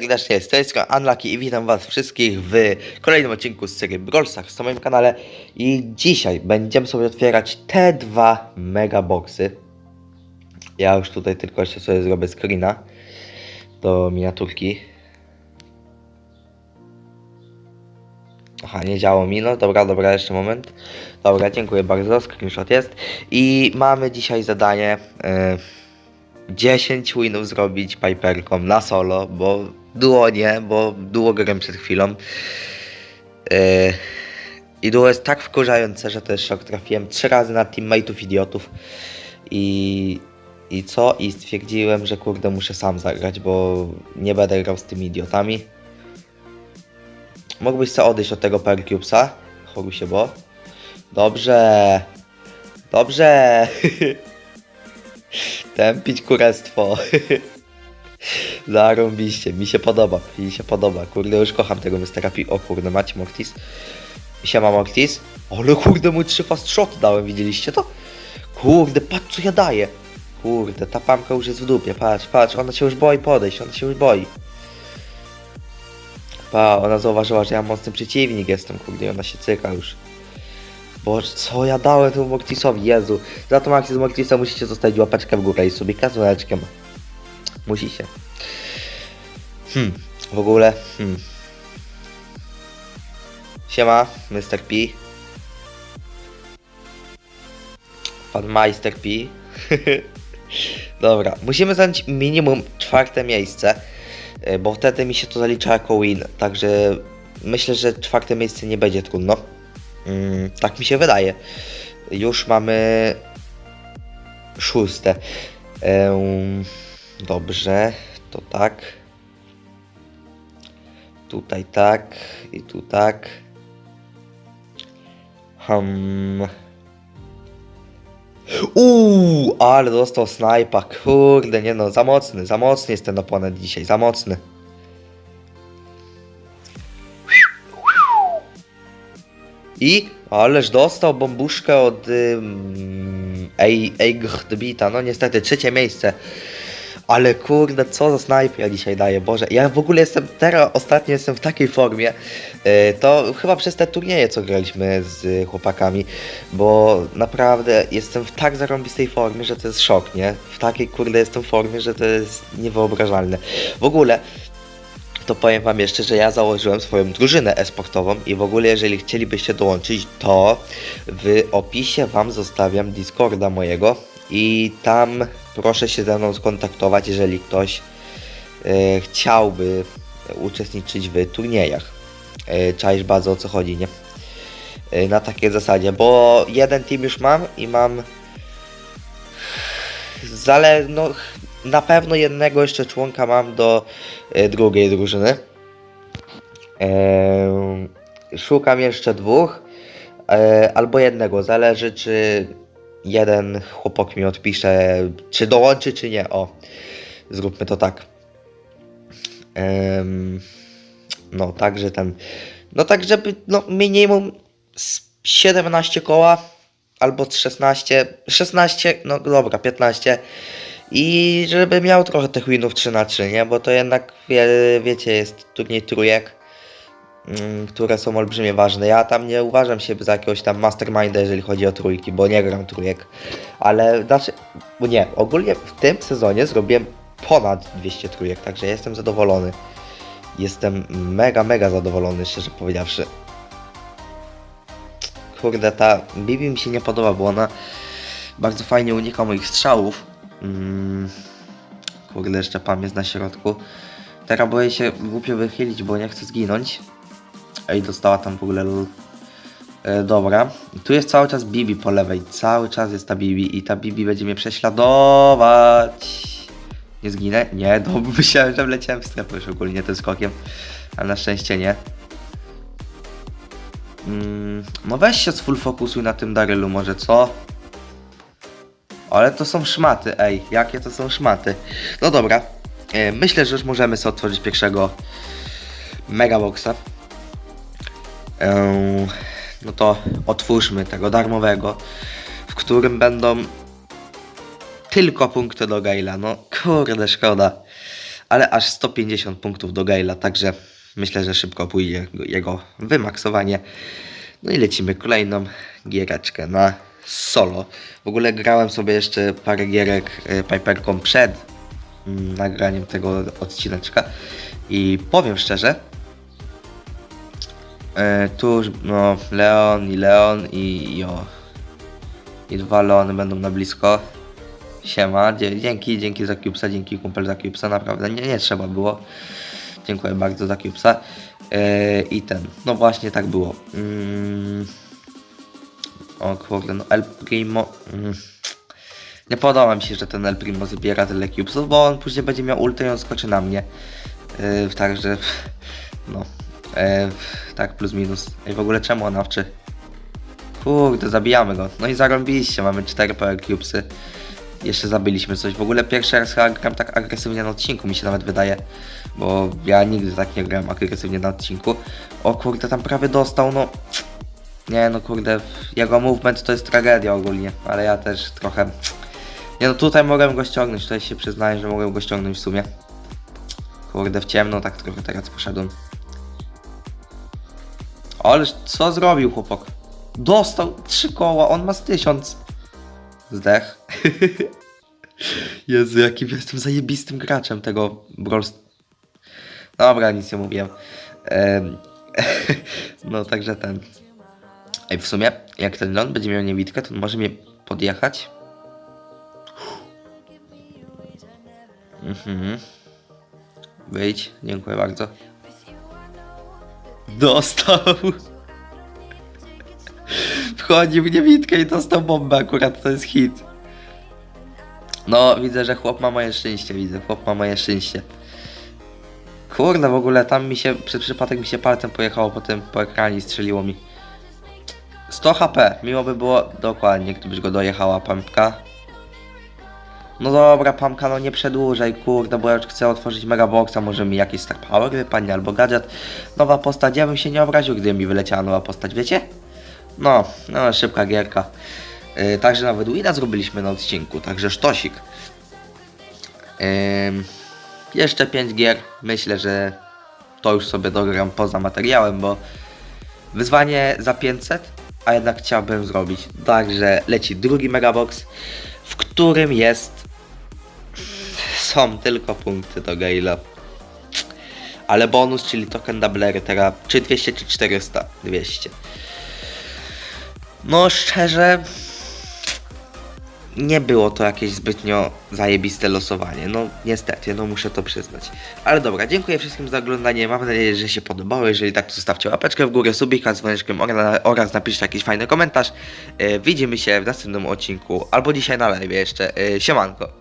serdecznie, z tej strony Unlucky i witam was wszystkich w kolejnym odcinku z serii Brawl Stars na moim kanale i dzisiaj będziemy sobie otwierać te dwa megaboxy. Ja już tutaj tylko jeszcze sobie zrobię screena do miniaturki. Aha, nie działo mi, no dobra, dobra, jeszcze moment. Dobra, dziękuję bardzo, screenshot jest. I mamy dzisiaj zadanie... e, 10 winów zrobić Piperką na solo, bo duo nie, bo duo grałem przed chwilą. Yy, I duo jest tak wkurzające, że jest szok. Trafiłem 3 razy na teammateów idiotów i, i co? I stwierdziłem, że kurde muszę sam zagrać, bo nie będę grał z tymi idiotami. Mógłbyś sobie odejść od tego Percubesa? Choruj się, bo. Dobrze. Dobrze. Tępić kurestwo. Zarąbiście, mi się podoba, mi się podoba. Kurde, już kocham tego Mr. O kurde, macie Mortis? Siema Mortis. Ale kurde, mój trzy fast shot dałem, widzieliście to? Kurde, patrz co ja daję. Kurde, ta pamka już jest w dupie, patrz, patrz, ona się już boi podejść, ona się już boi. Pa, ona zauważyła, że ja mocny przeciwnik jestem, kurde, ona się cyka już. Boże, co ja dałem temu Mortisowi, Jezu. Za tą akcję z Mortisa musicie zostawić łapeczkę w górę i sobie kazuneczkiem. Musicie. Hmm, w ogóle, hmm. Siema, Mr. P. Pan Meister P. Dobra, musimy zająć minimum czwarte miejsce, e, bo wtedy mi się to zalicza jako win, także myślę, że czwarte miejsce nie będzie trudno. Mm, tak mi się wydaje. Już mamy szóste. Dobrze, to tak. Tutaj tak i tu tak. Hmm. Uuu, ale dostał snajpa. Kurde, nie no, za mocny, za mocny jest ten oponent dzisiaj, za mocny. I ależ dostał bombuszkę od Ej- Eichbita, no niestety trzecie miejsce. Ale kurde, co za snajper ja dzisiaj daję, Boże. Ja w ogóle jestem, teraz ostatnio jestem w takiej formie, y, to chyba przez te turnieje, co graliśmy z chłopakami, bo naprawdę jestem w tak zarąbistej formie, że to jest szok, nie? W takiej kurde jestem formie, że to jest niewyobrażalne. W ogóle, to powiem wam jeszcze, że ja założyłem swoją drużynę e-sportową i w ogóle jeżeli chcielibyście dołączyć, to w opisie wam zostawiam Discorda mojego i tam proszę się ze mną skontaktować, jeżeli ktoś e, chciałby uczestniczyć w turniejach. E, czaisz bardzo o co chodzi, nie? E, na takiej zasadzie, bo jeden team już mam i mam zale, no, na pewno jednego jeszcze członka mam do e, drugiej drużyny. Szukam jeszcze dwóch, e, albo jednego. Zależy, czy jeden chłopak mi odpisze, czy dołączy, czy nie. O, zróbmy to tak. No, także ten. No, tak, żeby no, minimum z 17 koła albo z 16, 16, no dobra, 15 i żeby miał trochę tych winów 3 na 3, nie? Bo to jednak, wie, wiecie, jest turniej trójek, mm, które są olbrzymie ważne. Ja tam nie uważam się za jakiegoś tam masterminda, jeżeli chodzi o trójki, bo nie gram trójek. Ale znaczy, nie, ogólnie w tym sezonie zrobiłem ponad 200 trójek, także jestem zadowolony. Jestem mega, mega zadowolony, szczerze powiedziawszy. Kurde, ta Bibi mi się nie podoba, bo ona bardzo fajnie unika moich strzałów. Mm, kurde, jeszcze Pam jest na środku. Teraz boję się głupio wychylić, bo nie chcę zginąć. Ej, dostała tam w ogóle. E, dobra, tu jest cały czas Bibi po lewej, cały czas jest ta Bibi i ta Bibi będzie mnie prześladować. Nie zginę? Nie, no myślałem, że wleciałem w strefę już ogólnie tym skokiem, ale na szczęście nie. Mm, no weź się z full fokusuj na tym Darylu może, co? Ale to są szmaty, ej, jakie to są szmaty. No dobra, e, myślę, że już możemy sobie otworzyć pierwszego megaboxa. Eee, no to otwórzmy tego darmowego, w którym będą tylko punkty do Gaila. No kurde, szkoda. ale aż 150 punktów do Gale'a, także myślę, że szybko pójdzie go- jego wymaksowanie. No i lecimy kolejną giereczkę na solo. W ogóle grałem sobie jeszcze parę gierek y, Piperką przed mm, nagraniem tego odcineczka i powiem szczerze, e, tu no Leon i Leon i, i o i dwa Leony będą na blisko. Siema, dzięki, dzięki za Cubesa, dzięki kumpel za Cubesa, naprawdę nie, nie trzeba było. Dziękuję bardzo za Cubesa. E, I ten, no właśnie tak było. Mm. O kurde, no El Primo. Mm. Nie podoba mi się, że ten El Primo zbiera tyle cubesów, bo on później będzie miał ultę i on skoczy na mnie. Yy, także, no, yy, tak plus minus. I w ogóle czemu on nawczy? Kurde, zabijamy go. No i zarąbiliście, mamy 4 power cubesy. Jeszcze zabiliśmy coś. W ogóle pierwszy raz chyba gram tak agresywnie na odcinku, mi się nawet wydaje. Bo ja nigdy tak nie grałem agresywnie na odcinku. O kurde, tam prawie dostał, no... Nie no kurde, jego movement to jest tragedia ogólnie, ale ja też trochę... Nie no tutaj mogłem go ściągnąć, tutaj się przyznaję, że mogłem go ściągnąć w sumie. Kurde, w ciemno tak trochę teraz poszedłem. Ależ co zrobił chłopak? Dostał trzy koła, on ma z tysiąc. Zdech. Jezu, jakim jestem zajebistym graczem tego Brawl Dobra, nic nie mówiłem. Em, no także ten. Ej, w sumie, jak ten ląd będzie miał niewidkę, to może mnie podjechać. Mhm. Wyjdź, dziękuję bardzo. Dostał. Wchodzi w niewidkę i dostał bombę akurat, to jest hit. No, widzę, że chłop ma moje szczęście, widzę, chłop ma moje szczęście. Kurde, w ogóle tam mi się, przez przypadek mi się palcem pojechało po tym, po ekranie i strzeliło mi. 100 HP, miło by było dokładnie, gdybyś go dojechała Pamka. No dobra, Pamka, no nie przedłużaj, kurde, bo ja już chcę otworzyć Megaboxa, może mi jakiś Star Power wypadnie, albo gadżet. Nowa postać, ja bym się nie obraził, gdyby mi wyleciała nowa postać, wiecie? No, no szybka gierka. Yy, także nawet Wina zrobiliśmy na odcinku, także sztosik. Ym, jeszcze 5 gier, myślę, że to już sobie dogram poza materiałem, bo wyzwanie za 500, a jednak chciałbym zrobić. Także leci drugi Megabox, w którym jest są tylko punkty do Gale'a. Ale bonus, czyli token doublery teraz, czy 200 czy 400? 200. No szczerze, nie było to jakieś zbytnio zajebiste losowanie. No niestety, no muszę to przyznać. Ale dobra, dziękuję wszystkim za oglądanie. Mam nadzieję, że się podobało. Jeżeli tak, to zostawcie łapeczkę w górę, subika z dzwoneczkiem oraz, napiszcie jakiś fajny komentarz. E, widzimy się w następnym odcinku, albo dzisiaj na live jeszcze. E, siemanko.